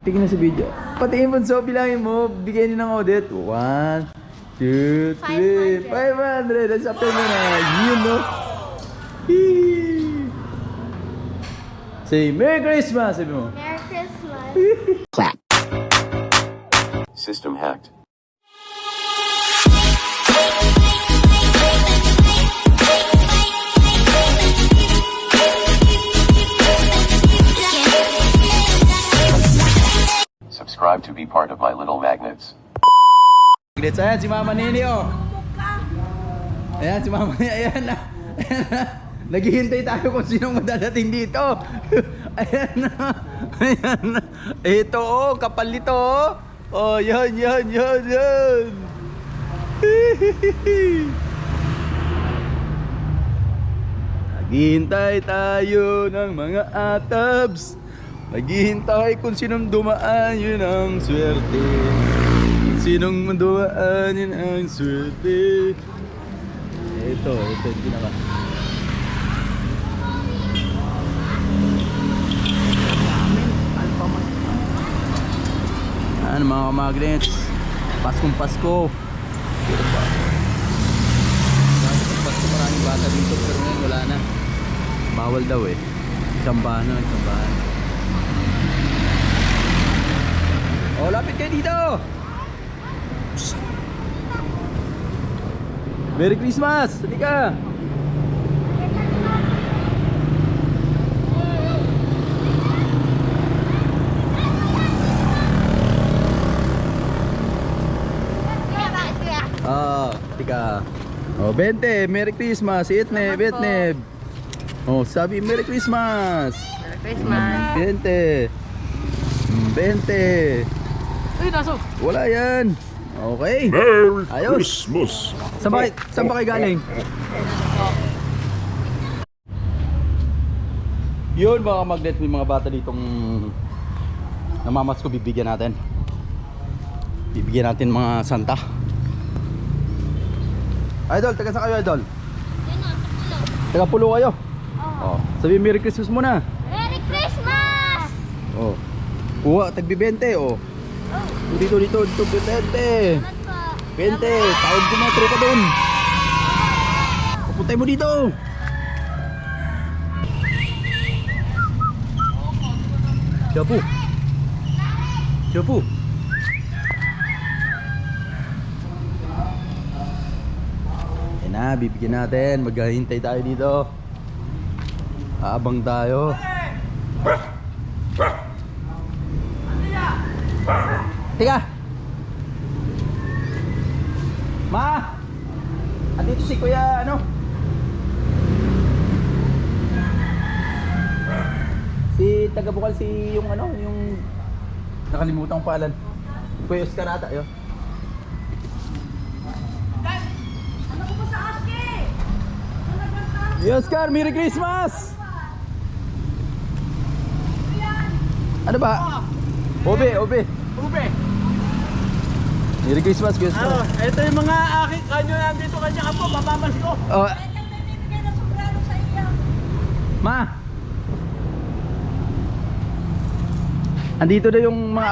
Tingnan sa video. Patingin mo so bilangin mo, bigyan niyo ng audit. One, two, three, 500. That's up mo na. Yun, no? Hee. Say, Merry Christmas! Sabi mo. Merry Christmas. System hacked. Subscribe to be part of my little magnets. Grits, ayan si Mama Nini, oh. Ayan si Mama Nini, ayan. Ayan na. Naghihintay tayo kung sinong madadating dito. ayan na. Ayan na. Ito, oh, kapal nito, oh. Oh, yan, yan, yan, yan. Naghihintay tayo ng mga atabs. Naghihintay kung sinong dumaan, yun ang swerte. Kung sinong dumaan, yun ang swerte. Ito, ito yung pinaka. Ano mga kamagnets? Paskong Pasko. Paskong Pasko maraming bata dito pero ngayon wala na. Bawal daw eh. Sambahan na, sambahan. Oh, lapit kayo dito! Merry Christmas! Bakit kuya? Ah, tika. Oh, 20. Merry Christmas. Itneb, itneb. Oh, sabi Merry Christmas. Christmas. 20. Mm, 20. Uy, naso. Wala yan. Okay. Merry Ayos. Christmas! Saan ba, saan ba kayo galing? Yun mga magnet, may mga bata ditong namamas ko bibigyan natin. Bibigyan natin mga santa. Idol, taga saan kayo idol? Sa. Taga pulo kayo. Oh. Oh, sabi Merry Christmas muna. Oh. Kuha, tagbi 20 oh. Oh, Dito, dito, dito, 20. salamat po. 20, tawag ko mga tropa doon. Papuntay mo dito. Chapu. Chapu. Yan na, bibigyan natin. Maghahintay tayo dito. Aabang tayo. Teka. Ma! Andito si Kuya, ano? Si taga Bukal si yung ano, yung nakalimutan ko pangalan. Kuya Oscar ata, yun. Kuya Oscar, Merry Christmas! Ano ba? Obe, obe. Ube. Merry Christmas, Kuya Oscar. Ano, ito yung mga aking kanyo nandito kanya apo, mapapas ko. Oh. Ma. Andito na yung mga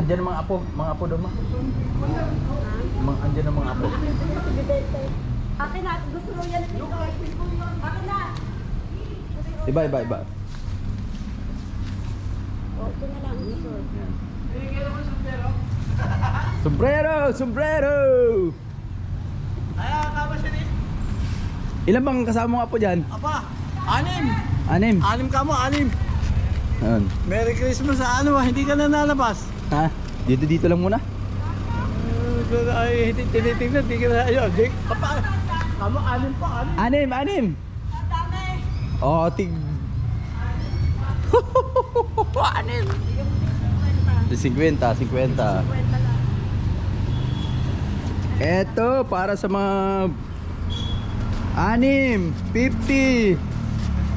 Ma'am, andyan ang mga apo, mga apo doon, ma. Mga andyan ang mga apo. Akin na, gusto mo yan. Akin na. Iba, iba, iba. Oh, ito na lang. Sombrero, sombrero. Ay, kama siya ni. Ilan bang kasama mo apo diyan? Apa, anim. Anim. Anim ka mo, anim. Ayun. Merry Christmas sa ano, ah, hindi ka na nalabas. Ha? Dito dito lang muna. Ay, tinitingnan, hindi ka na, ayun, di, papa, kamo, anim pa, anim. Anim, anim. Oh, tig anim. 50, 50. Eto, para sa mga anim, 50.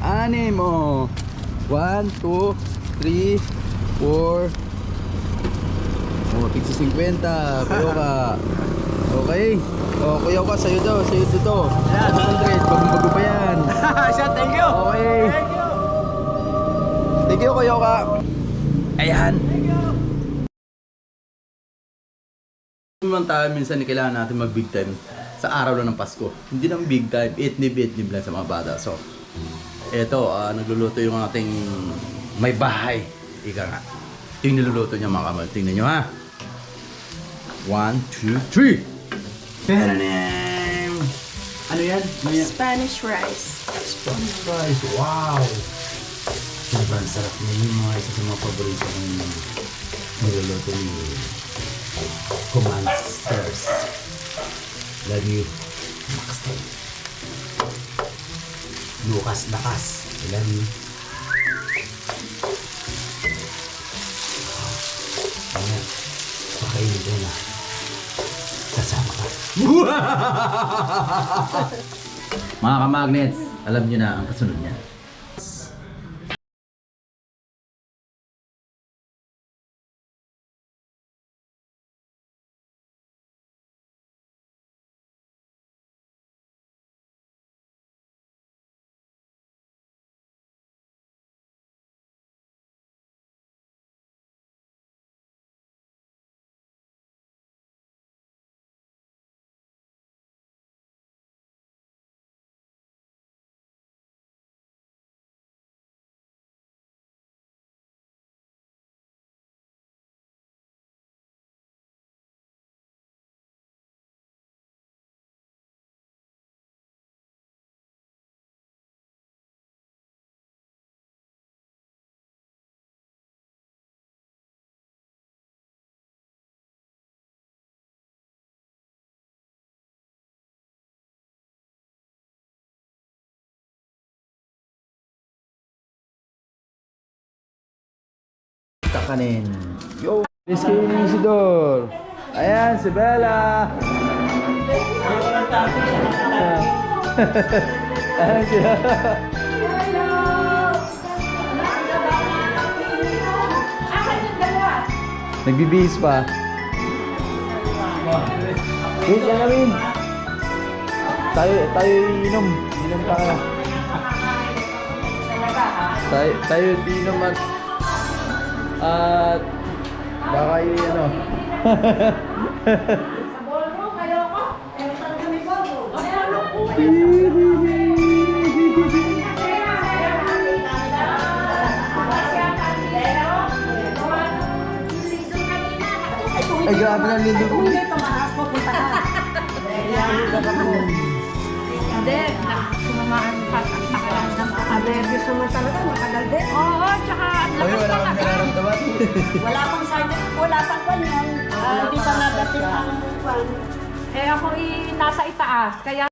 Anim, oh. 1, 2, 3, 4, tigsa 50. Kuya ka. Okay. O, kuya ka, sa'yo daw. Sa'yo to. 100. Bagong-bago pa yan. Siya, thank you. Okay. Thank you. Thank you, kuya ka. Ayan. naman tayo minsan kailangan natin mag big time sa araw lang ng Pasko. Hindi naman big time, itnib-itnib lang sa mga bata. So, eto, ah, nagluluto yung ating may bahay. Ika nga. Ito yung niluluto niya mga kamal. Tingnan nyo ha. One, two, three. Tadadam! Ano yan? Ano yan? Spanish rice. Spanish fries. Wow! Sobrang sarap na yung mga isa sa mga paborito kong niluluto ni Command Stairs. Love you. Max tayo. Lucas Lakas. I love you. Ano? Pakainin ko na. Mga kamagnets, alam nyo na ang kasunod niya. Takanin. Yo! Miss Katie Isidore. Ayan, si Bella. Ayan siya. Nagbibihis pa. Wait lang namin. Tayo, tayo inom. Inom tayo. Tayo, tayo inom at at baka yung ano. Ay, grabe na lindo ko. Hindi, sumamaan pa sa takalan Alergis naman talaga, matagal din. Oo, tsaka ang Ay, lakas wala pa kang nararamdaman. Wala pang sign, wala pang kwan yan. Hindi pa nadating ang kwan. Eh ako i nasa itaas, kaya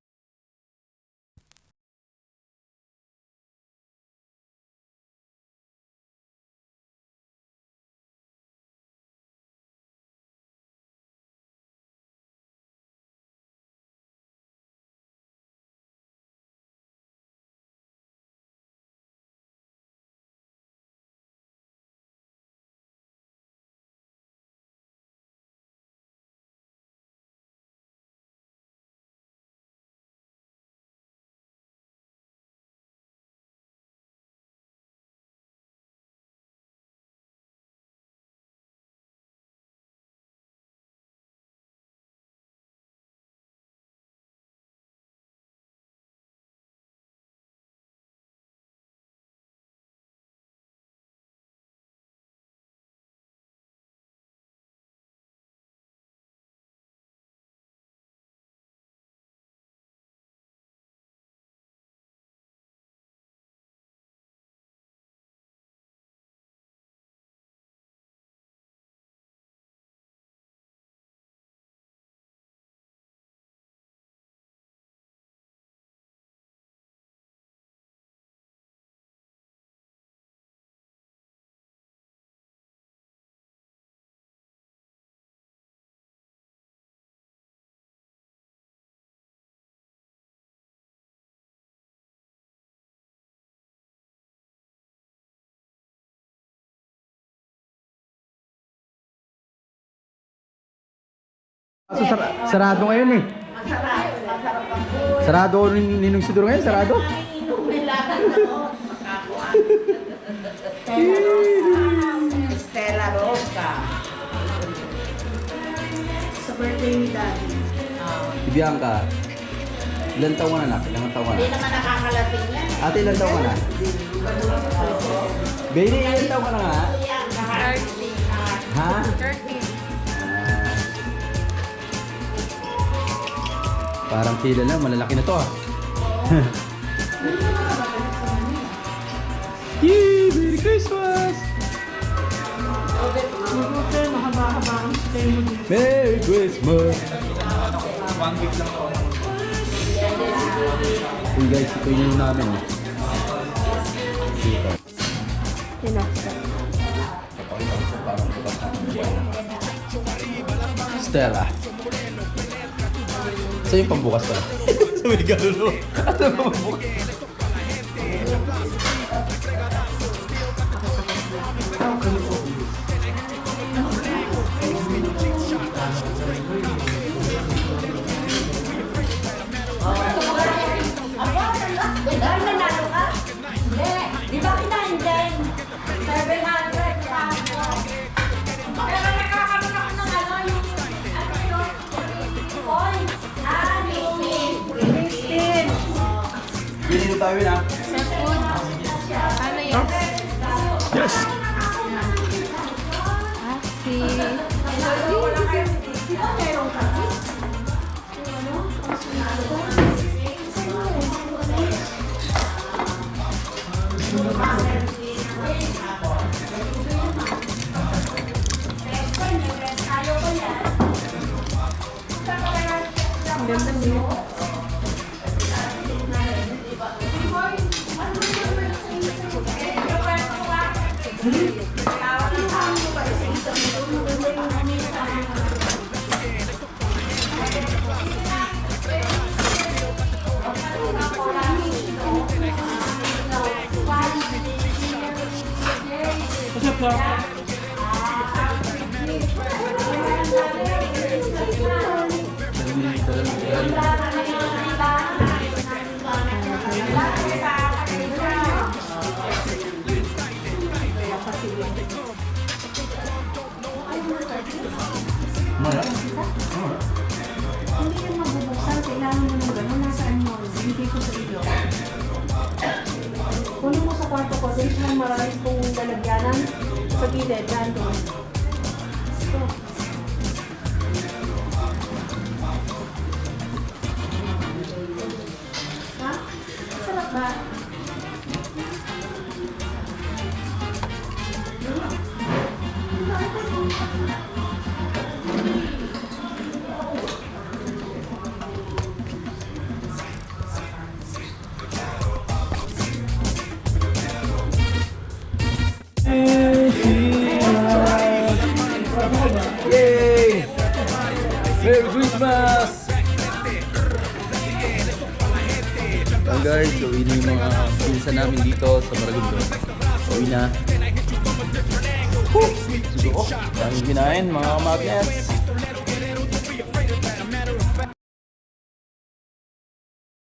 Kaso sara- sarado ngayon eh. Sarado ni Ninong Sidoro ngayon, sarado. Stella Roca. Sa birthday ni Daddy. Si Bianca, ilan taon ka na anak? Ilang taon ka Hindi na? naman nakakalating yan. Ate, ilan taon ka na? Baby, ilan taon ka na nga? Ha? Ah. Parang tila lang, malalaki na to ah. Yay! Merry Christmas! Mahaba-haba ang stay mo dito. Merry Christmas! Uy guys, ito yung namin oh. Dito. Stella. Saan yung pambukas pa? Sa may galulo. Ano ba pambukas? Ay, Binili tayo yun ah. Ano yun? Yes! Hindi Hindi ko sa iyo. Kunin mo sa kwarto ko. Doon siya maraming pong lalagyanan. Sa gilid. Nandun. Guys, so ini yung mga pinsan namin dito sa Maragundo. Uwi na. Woo! Sugo. Daming kinain mga kamagnet.